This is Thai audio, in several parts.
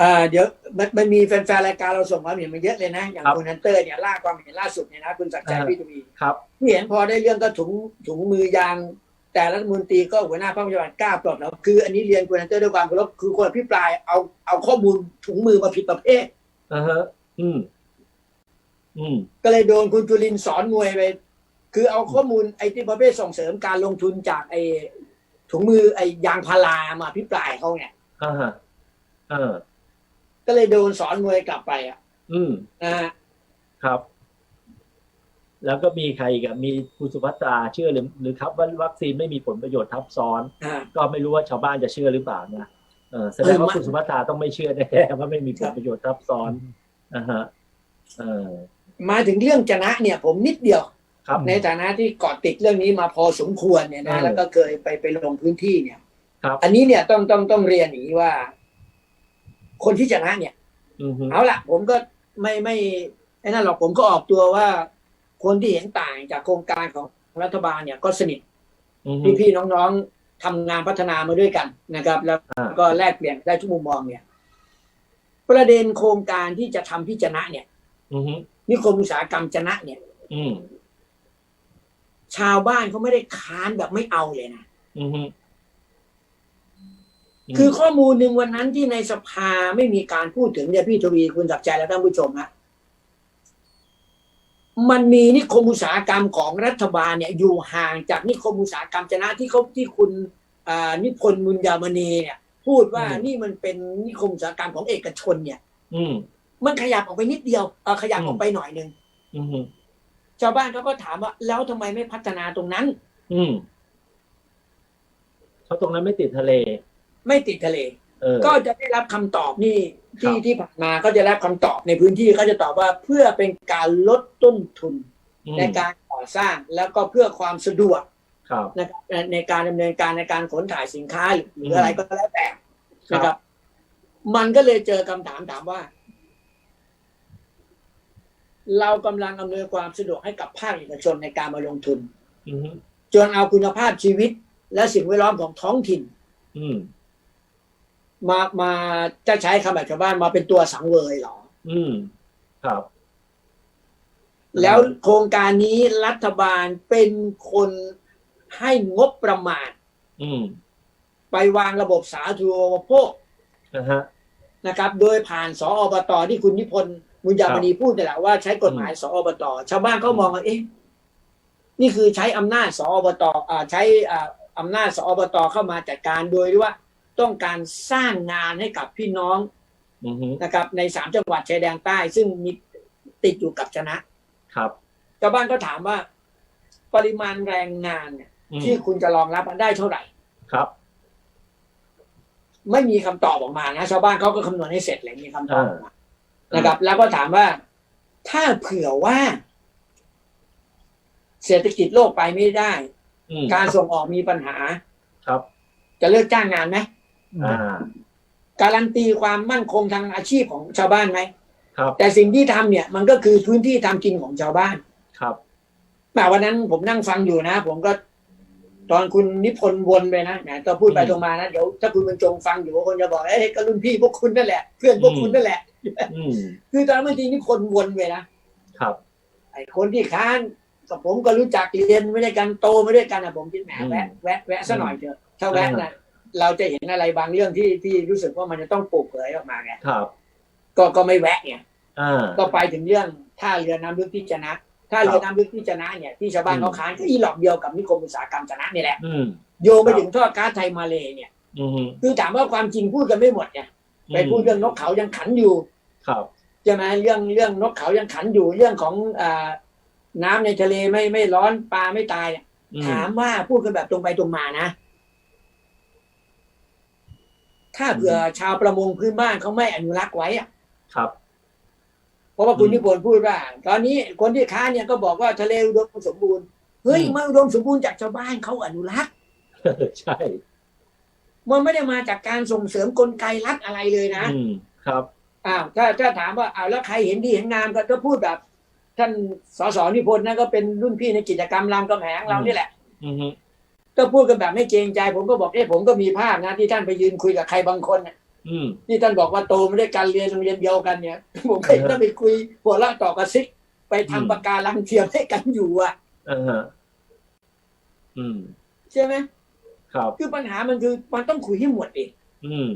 อ่าเดี๋ยวมันมันมีแฟนๆรายการเราส่งความเห็นมาเยอะเลยนะ อย่างครับ คุณฮันเตอร์เนี่ยล่าความเห็นล่าสุดเนี่ยนะคุณศักดิ์ชัยอ่าพี่ทวีครับ ที่เห็นพอได้เรื่องก็ถุงถุงมือยาง แต่รัฐมนตรีก็หัวหน้าพรรคประชาธิปัตย์กล้าปลดแล้วคืออันนี้เรียนคุณฮันเตอร์ด้วยความเคารพคือคนอภิปรายเอาเอาข้อมูลถุงมือมาผิดประเภท อ่าฮะ อืม อืม ก็เลยโดนคุณจุลินทร์สอนมวยไป คือเอาข้อมูลไอ้ที่ประเภทส่งเสริมการลงทุนจากไอ้ถุงมือไอ้ยางพารามาพิปรายเขาเนี่ย อ่าฮะเออ ก็เลยโดนสอนมวยกลับไปอะ อืมนะฮะครับ แล้วก็มีใครอีกับมีคุณสุภัตราเชื่อหรือหรือครับว่าวัคซีนไม่มีผลประโยชน์ทับซ้อน อ่า ก็ไม่รู้ว่าชาวบ้านจะเชื่อหรือเปล่านะเออแสดงว่าเออคุณสุภัตราต้องไม่เชื่อแน่ๆว่าไม่มีผลประโยชน์ทับซ้อนอ่าฮะเออมาถึงเรื่องจนะเนี่ย ผมนิดเดียว ครับ ในฐานะที่เกาะติดเรื่องนี้มาพอสมควรเนี่ยนะ เออแล้วก็เคยไปไปลงพื้นที่เนี่ย ครับ อันนี้เนี่ยต้องต้องต้องเรียนอย่างนี้ว่า คนที่ชนะเนี่ยอือฮึเอาละผมก็ไม่ไม่ไอ้นั่นหรอกผมก็ออกตัวว่า คนที่เห็นต่างจากโครงการของรัฐบาลเนี่ยก็สนิทอือฮึพี่พี่ๆน้องๆทำงานพัฒนามาด้วยกันนะครับ แล้วอ่าก็แลกเปลี่ยนได้ทุกมุมมองเนี่ย ประเด็นโครงการที่จะทำพิจนะเนี่ยอือฮึนิคมอุตสาหกรรมจนะเนี่ยอืมชาวบ้านเขาไม่ได้ค้านแบบไม่เอาเลยนะอือฮึ คือข้อมูลหนึ่งวันนั้นที่ในสภาไม่มีการพูดถึงเนี่ยพี่ทวีคุณศักดิ์ใจและท่านผู้ชมฮะมันมีนิคมอุตสาหกรรมของรัฐบาลเนี่ย อยู่ห่างจากนิคมอุตสาหกรรมจนะที่เขาที่คุณอ่านิพนธ์มุญญามณีเนี่ย พูดว่านี่มันเป็นนิคมอุตสาหกรรมของเอกชนเนี่ย อืมมันขยับออกไปนิดเดียวเออขยับออกไปหน่อยหนึ่งอืมชาวบ้านเขาก็ถามว่า แล้วทำไมไม่พัฒนาตรงนั้น อืมเพราะตรงนั้นไม่ติดทะเล ไม่ติดทะเล เออ ก็จะได้รับคำตอบนี่ที่ครับ ที่ผ่านมาก็จะได้รับคำตอบในพื้นที่ก็จะตอบว่าเพื่อเป็นการลดต้นทุนอืมในการก่อสร้างแล้วก็เพื่อความสะดวกครับ นะครับในในการดำเนินการในการขนถ่ายสินค้าหรือหรือมอะไรก็แล้วแต่ครับนะครับมันก็เลยเจอคำถามถามว่า เรากำลังอำนวยความสะดวกให้กับภาคเอกชนในการมาลงทุน อืมจนเอาคุณภาพชีวิตและสิ่งแวดล้อมของท้องถิ่น อืม มามาจะใช้คำแบบชาวบ้านมาเป็นตัวสังเวยเหรอ อืม ครับ แล้วโครงการนี้รัฐบาลเป็นคนให้งบประมาณ อืม ไปวางระบบสาธารณูปโภคนะฮะนะครับ โดยผ่านสออบตที่คุณนิพนธ์มุญญามณีพูดนี่แหละว่าใช้กฎหมายสออบตชาวบ้านเขามองว่าเอ๊ะนี่คือใช้อำนาจสออบตอ่าใช้อ่าอำนาจสออบตเข้ามาจัดการโดยที่ว่า ต้องการสร้างงานให้กับพี่น้องอืมนะครับ ในสามจังหวัดชายแดนใต้ ซึ่งมีติดอยู่กับชนะ ครับชาวบ้านก็ถามว่า ปริมาณแรงงานเนี่ยอืมที่คุณจะรองรับได้เท่าไหร่ครับ ไม่มีคำตอบออกมานะชาวบ้านเขาก็คำนวณให้เสร็จเลยมีคำตอบออกมาอ่านนะครับ แล้วก็ถามว่าถ้าเผื่อว่า เศรษฐกิจโลกไปไม่ได้อืมการส่งออกมีปัญหา ครับ จะเลิกจ้างงานไหมอ่า การันตีความมั่นคงทางอาชีพของชาวบ้านไหมครับ แต่สิ่งที่ทำเนี่ย มันก็คือพื้นที่ทำกินของชาวบ้าน ครับแต่วันนั้นผมนั่งฟังอยู่นะ ผมก็ ตอนคุณนิพนธ์วนไปนะแหมตอนพูดไปอืมตรงมานะเดี๋ยวถ้าคุณบรรจงฟังอยู่คนจะบอกเอ้ยก็รุ่นพี่พวกคุณนั่นแหละเพื่อนพวกคุณนั่นแหละอืมคือตอนนั้นบางทีนิพนธ์วนไปนะครับ ไอ้คนที่ค้านกับผมก็รู้จักเรียนไม่ได้วยกันโตไม่ด้วยกันนะผมคิดแหมอืมแวะแวะแวะซะหน่อยเถอะถ้าแวะอ่านะ เราจะเห็นอะไรบางเรื่องที่ที่รู้สึกว่ามันจะต้องปลูกเผยออกมาไงครับ ก็ก็ไม่แวะไงอ่าก็ไปถึงเรื่องท่าเรือน้ำลึกที่จะนะท่าเรือน้ำลึกที่จะนะเนี่ยที่ชาวบ้านอืมเขาค้านก็อีหลอกเดียวกับนิคมอุตสาหกรรมจะนะนี่แหละอืมโยงไปถึงท่อก๊าซไทยมาเลเนี่ยอืมคือถามว่าความจริงพูดกันไม่หมดไงไปพูดเรื่องนกเขายังขันอยู่ ครับใช่ไหมเรื่องเรื่องนกเขายังขันอยู่เรื่องของอ่าน้ำในทะเลไม่ไม่ร้อนปลาไม่ตายเนี่ยอืมถามว่าพูดกันแบบตรงไปตรงมานะ ถ้าเผื่อชาวประมงพื้นบ้านเขาไม่อนุรักษ์ไว้อะครับ เพราะว่าคุณอืมนิพนธ์พูดว่า ตอนนี้คนที่ค้านเนี่ยก็บอกว่าทะเลอุดมสมบูรณ์ เฮ้ยอืมมันอุดมสมบูรณ์จากชาวบ้านเขาอนุรักษ์ ใช่ มันไม่ได้มาจากการส่งเสริมกลไกรัฐอะไรเลยนะ อืม ครับ อ้าว ถ้าถ้าถามว่าอ้าวแล้วใครเห็นดีเห็นงามก็ก็พูดแบบ ท่านสสนิพนธ์นั่นก็เป็นรุ่นพี่ในกิจกรรมรามกำแหงเรานี่แหละ อืม ก็พูดกันแบบไม่เกรงใจ ผมก็บอกเอ้ผมก็มีภาพนะที่ท่านไปยืนคุยกับใครบางคนน่ะอืมที่ท่านบอกว่าโตมาด้วยกันเรียนโรงเรียนเดียวกันเนี่ย ผมก็เห็นท่านไปคุยหัวเราะต่อกระซิก ไปทำอืมปากการังเทียมให้กันอยู่อะอ่าฮะอืมใช่ไหมครับ คือปัญหามันคือมันต้องคุยให้หมดเองอืม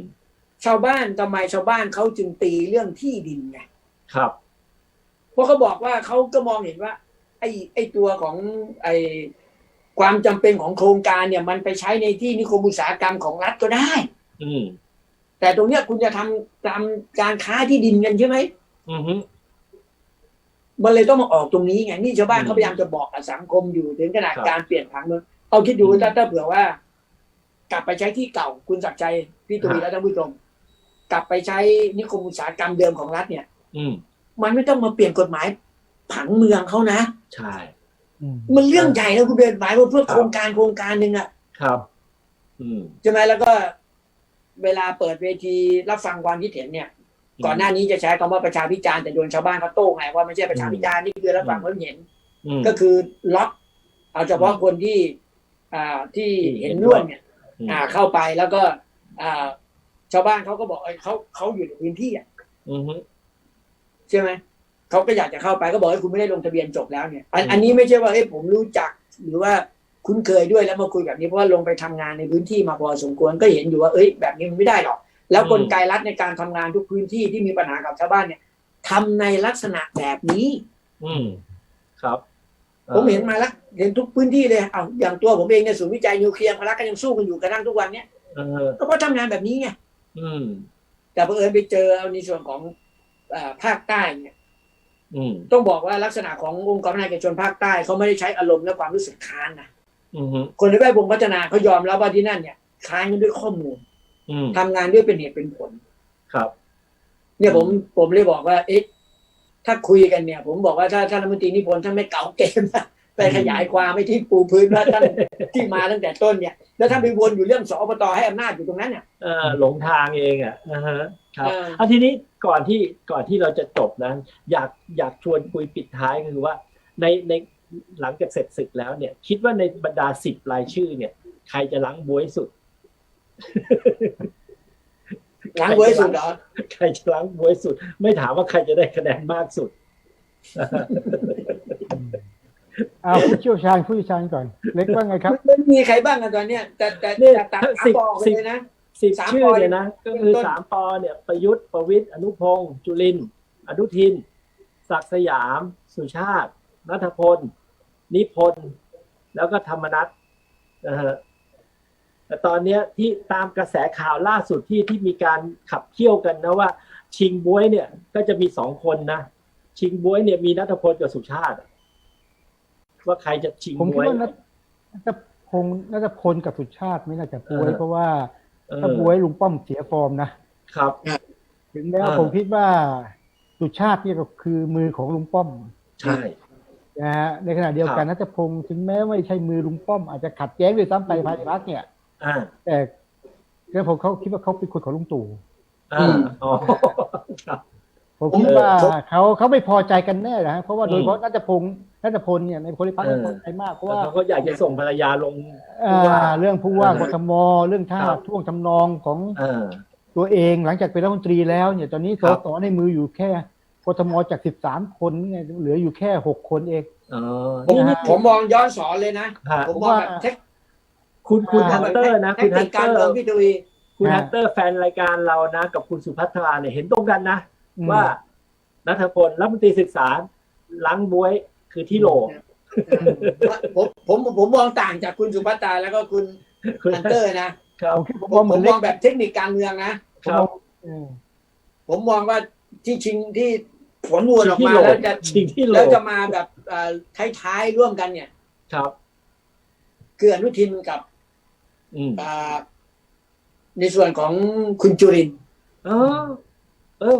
ชาวบ้านทำไมชาวบ้านเขาจึงตีเรื่องที่ดินไงครับ เพราะเขาบอกว่าเขาก็มองเห็นว่า ไอ้ไอ้ตัวของไอ้ ความจำเป็นของโครงการเนี่ย มันไปใช้ในที่นิคมอุตสาหกรรมของรัฐก็ได้ อืมแต่ตรงเนี้ยคุณจะทำตามการค้าที่ดินกันใช่ไหมอืมฮึมันเลยต้องมาออกตรงนี้ไงนี่ชาวบ้านอืมเขาพยายามจะบอกกับสังคมอยู่ถึงขนาดครับการเปลี่ยนผังเมืองเอาคิดดูอืมถ้าถ้าเผื่อว่า กลับไปใช้ที่เก่าคุณศักดิ์ชัยพี่ตุลีครับและท่านผู้ชมกลับไปใช้นิคมอุตสาหกรรมเดิมของรัฐเนี่ย อืมมันไม่ต้องมาเปลี่ยนกฎหมายผังเมืองเขานะ ใช่อืม มันเรื่องใหญ่นะคุณเปลี่ยนกฎหมายเพื่อครับโครงการโครงการหนึ่งอะครับ อืมใช่ไหมแล้วก็เวลาเปิดเวทีรับฟังความคิดเห็นเนี่ย ก่อนหน้านี้จะใช้คำว่าประชาพิจารณ์แต่โดนชาวบ้านเขาโต้ไงว่าไม่ใช่ประชาพิจารณ์นี่คือรับฟังความเห็นอืมก็คือล็อกเอาเฉพาะคนที่ อ่าที่ที่เห็เห็นนด้ร่ววยมเนี่ยอืมอ่าเข้าไปแล้วก็ อ่า ชาวบ้านเขาก็บอกเอ้ยเขาเขาอยู่ในพื้นที่อะอืมฮึใช่ไหม เขาก็อยากจะเข้าไปก็บอกให้คุณไม่ได้ลงทะเบียนจบแล้วเนี่ยอันอืมอันนี้ไม่ใช่ว่าเอ้ยผมรู้จักหรือว่าคุ้นเคยด้วยแล้วมาคุยแบบนี้เพราะว่าลงไปทำงานในพื้นที่มาพอสมควรก็เห็นอยู่ว่าเอ้ยแบบนี้มันไม่ได้หรอก แล้วกลไกรัฐในการทำงานทุกพื้นที่ที่มีปัญหากับชาวบ้านเนี่ยทำในลักษณะแบบนี้ อืมครับ ผมเห็นมาแล้วเห็นทุกพื้นที่เลยเอาอย่างตัวผมเองเนี่ยศูนย์วิจัยนิวเคลียร์พลักก็ยังสู้กันอยู่กระทั่งทุกวันเนี้ยเออก็เพราะทำงานแบบนี้ไงอืมแต่เผอิญไปเจอเอาในส่วนของเอ่อภาคใต้เนี่ยอืม ต้องบอกว่าลักษณะขององค์กรพัฒนาเอกชนภาคใต้เขาไม่ได้ใช้อารมณ์และความรู้สึกค้านนะอืมฮึคนในแวดวงพัฒนาเขายอมรับว่าที่นั่นเนี่ยค้านกันด้วยข้อมูลอืมทำงานด้วยเป็นเหตุเป็นผล ครับ เนี่ยผมผมเลยบอกว่าเอ๊ะถ้าคุยกันเนี่ย ผมบอกว่าถ้าท่านรัฐมนตรีนิพนธ์ท่านไม่เก่าเกมนะ ไปขยายความไม่ที่ปูพื้นว่าท่านที่มาตั้งแต่ต้นเนี่ย แล้วท่านไปวนอยู่เรื่องสอบตให้อำนาจอยู่ตรงนั้นเนี่ยเออหลงทางเองอะอ่าฮะครับเออเอาทีนี้ก่อนที่ก่อนที่เราจะจบนะอยากอยากชวนคุยปิดท้ายก็คือว่า ในในหลังจากเสร็จศึกแล้วเนี่ย คิดว่าในบรรดาสิบรายชื่อเนี่ย ใครจะล้างบวยสุดล้างเว้ยสุดเหรอใครจะล้างบวยสุด ไม่ถามว่าใครจะได้คะแนนมากสุด เอาผู้เชี่ยวชาญผู้เชี่ยวชาญก่อน เล็กว่าไงครับ มันมีใครบ้างอะตอนเนี้ยแต่แต่เนี่ยแต่ตัดสิบบอกสิบเลยนะ สิบสามชื่อปอเนี่ยนะก็คือต้น สามปอเนี่ยประยุทธ์ประวิตยอนุพงศ์จุลินทร์อนุทิน ศักดิ์สยาม สุชาติ นัทพล นิพนธ์แล้วก็ธรรมนัฐนะฮะแต่ตอนเนี้ยที่ตามกระแสข่าวล่าสุดที่ที่มีการขับเคี่ยวกันนะว่า ชิงบวยเนี่ยก็จะมีสองคนนะ ชิงบวยเนี่ยมีนัทพลกับสุชาติอะ ว่าใครจะชิงผมบคิดวยว่าน่าน่าจะพงน่าจะพลกับสุชาติไม่น่าจะบวยเออเพราะว่าเออถ้าบวยลุงป้อมเสียฟอร์มนะครับ ถึงแล้วเออผมคิดว่าสุชาตินี่ก็คือมือของลุงป้อม ใช่นะฮะในขณะเดียวกันนัทพงศ์ถึงแม้ไม่ใช่มือลุงป้อมอาจจะขัดแย้งด้วยซ้ำไปภายในพรรคเนี่ยอ่าแต่แล้วผมเขาคิดว่าเขาเป็นคนของลุงตู่อ่าอ๋อครับ ผมคิดว่าผมเขาเขาไม่พอใจกันแน่นะฮะเพราะว่าโดยอืมเฉพาะนัทพงศ์นัทพลเนี่ยในคนที่พักเออพอใจมากเพราะแต่ว่าเขาก็อยากจะส่งภรรยาลงอ่าเรื่องผู้ว่าเออกทมเรื่องท่าครับท่วงทำนองของเออตัวเองหลังจากเป็นรัฐมนตรีแล้วเนี่ยตอนนี้สครับสในมืออยู่แค่กทมจาก 13 คนเนี่ยเหลืออยู่แค่ 6 คนเองเออผมนะฮะผมมองย้อนสอนเลยนะฮะผมมองแบบเทคคุณคุณอ่าฮันเตอร์นะเทคุคณฮันินคเตการอเมืองร์พี่ตุยคุณฮะฮันเตอร์แฟนรายการเรานะ กับคุณสุพัฒราเนี่ยเห็นตรงกันนะอืม ว่านัทพลรัฐมนตรีศึกษาล้างบวยคือที่โหลผมผมผมมองต่างจากคุณสุภัตตาแล้วก็คุณคุณฮันเตอร์นะครับผมคิดผมผมว่าเหผมือมนมเล็อกงแบบเทคนิคการเมืองนะครับเออผมมองว่าที่ชิงที่ผลโหวตออกที่มาโหลแล้วจะชิงที่โหลแล้วจะมาแบบเอ่อท้ายๆร่วมกันเนี่ย ครับ คืออนุทินกับอืมอ่าในส่วนของคุณจุรินทร์เออเออ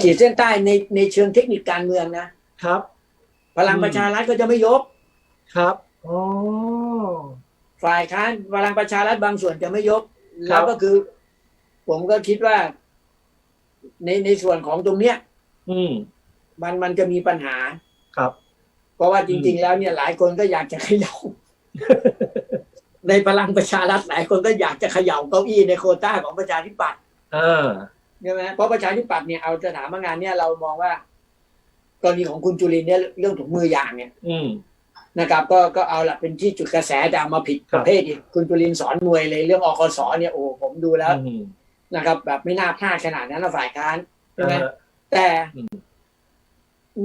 ขีดเส้นใต้ในในเชิงเทคนิคการเมืองนะครับ พลังอืมประชารัฐก็จะไม่ยก ครับอ๋อฝ่ายค้านพลังประชารัฐบางส่วนจะไม่ยกครัแล้บวก็คือ ผมก็คิดว่า ในในส่วนของตรงเนี้ย อืม มันมันจะมีปัญหา ครับ เพราะว่าจริง ๆ แล้วเนี่ยหลายคนก็อยากจะเขย่าในพลังประชารัฐหลายคนก็อยากจะเขย่าเก้าอี้ในโควต้าของประชาธิปัตย์เออ ใช่ไหมเพราะประชาธิปัตย์เนี่ยเอาสถาบันงานเนี่ยเรามองว่ากรณีของคุณจุลินเนี่ยเรื่องถุงมือยางเนี่ย อืมนะครับ ก็ก็เอาละเป็นที่จุดกระแสแต่เอามาผิดครัปบระเภทอีกคุณจุลินสอนมวยเลยเรื่องอคสเนี่ยโอ้ผมดูแล้วอืมนะครับ แบบไม่น่าพลาดขนาดนั้นนะฝ่ายค้านใช่ไหมเออแต่อืม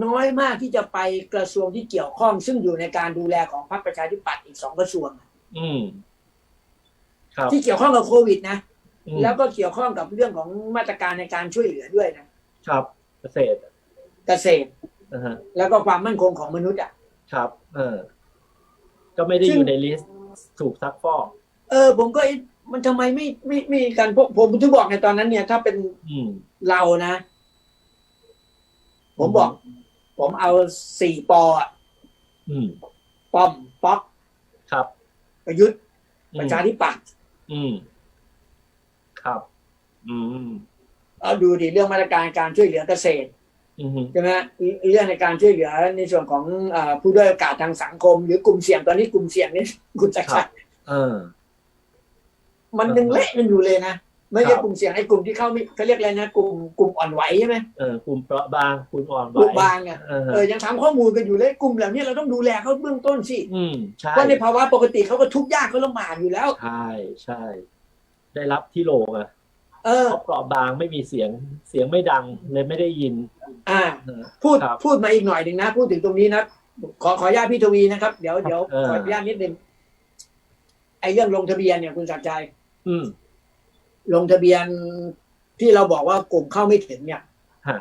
น้อยมากที่จะไปกระทรวงที่เกี่ยวข้อง ซึ่งอยู่ในการดูแลของพรรคประชาธิปัตย์อีกสองกระทรวงอืมครับที่เกี่ยวข้องกับโควิดนะอืม แล้วก็เกี่ยวข้องกับเรื่องของมาตรการในการช่วยเหลือด้วยนะครับเกษตรเกษตรนะฮะแล้วก็ความมั่นคงของมนุษย์อะครับ เออ ก็ไม่ได้ซึ่งอยู่ในลิสต์ถูกซักฟอกเออ ผมก็เอ๊ะมันทำไมไม่ไม่ไม่มีการพวกผมถึงบอกในตอนนั้น เนี่ย ถ้าเป็นอืมเรานะ ผมบอก ผมเอาสี่ปออะอืมป้อมป๊อกครับ ประยุทธ์อืปมระชาธิปัตย์อืม ครับ อืมเอาดูดิเรื่องมาตรการการช่วยเหลือเกษตรอืมใช่ไหมเรื่องในการช่วยเหลือในส่วนของเออผู้ด้อยโอกาสทางสังคม หรือกลุ่มเสี่ยงตอนนี้กลุ่มเสี่ยงนี่คุณจักรชัยเออมันยังเละกันอยู่เลยนะไม่ใช่ครับกลุ่มเสี่ยงไอ้กลุ่มที่เข้าไม่เขาเรียกอะไรนะกลุ่มกลุ่มอ่อนไหวใช่ไหมเออกลุ่มเปราะบางกลุ่มอ่อนไหวกลุ่มบางอะเออเออยังทำข้อมูลกันอยู่เลยกลุ่มเหล่านี้เราต้องดูแลเขาเบื้องต้นสิอืมใช่เพราะในภาวะปกติเขาก็ทุกข์ยากเขาลำบากอยู่แล้วใช่ใช่ ได้รับที่โหลอะเออเพราะเปราะบางไม่มีเสียงเสียงไม่ดังเลยไม่ได้ยิน อ่าเออพูดครับพูดมาอีกหน่อยหนึ่งนะ พูดถึงตรงนี้นะ ขอขออนุญาตพี่ทวีนะครับ เดี๋ยวเดี๋ยวเออ ขออนุญาตนิดนึงไอ้เรื่องลงทะเบียนเนี่ยคุณศักดิ์ชัยอืม ลงทะเบียนที่เราบอกว่ากลุ่มเข้าไม่ถึงเนี่ยฮะ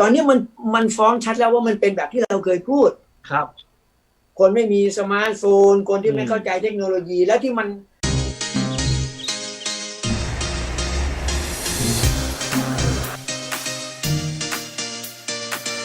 ตอนนี้มันมันฟ้องชัดแล้วว่ามันเป็นแบบที่เราเคยพูด ครับ คนไม่มีสมาร์ทโฟน คนที่ไม่อืม เข้าใจเทคโนโลยี แล้วที่มัน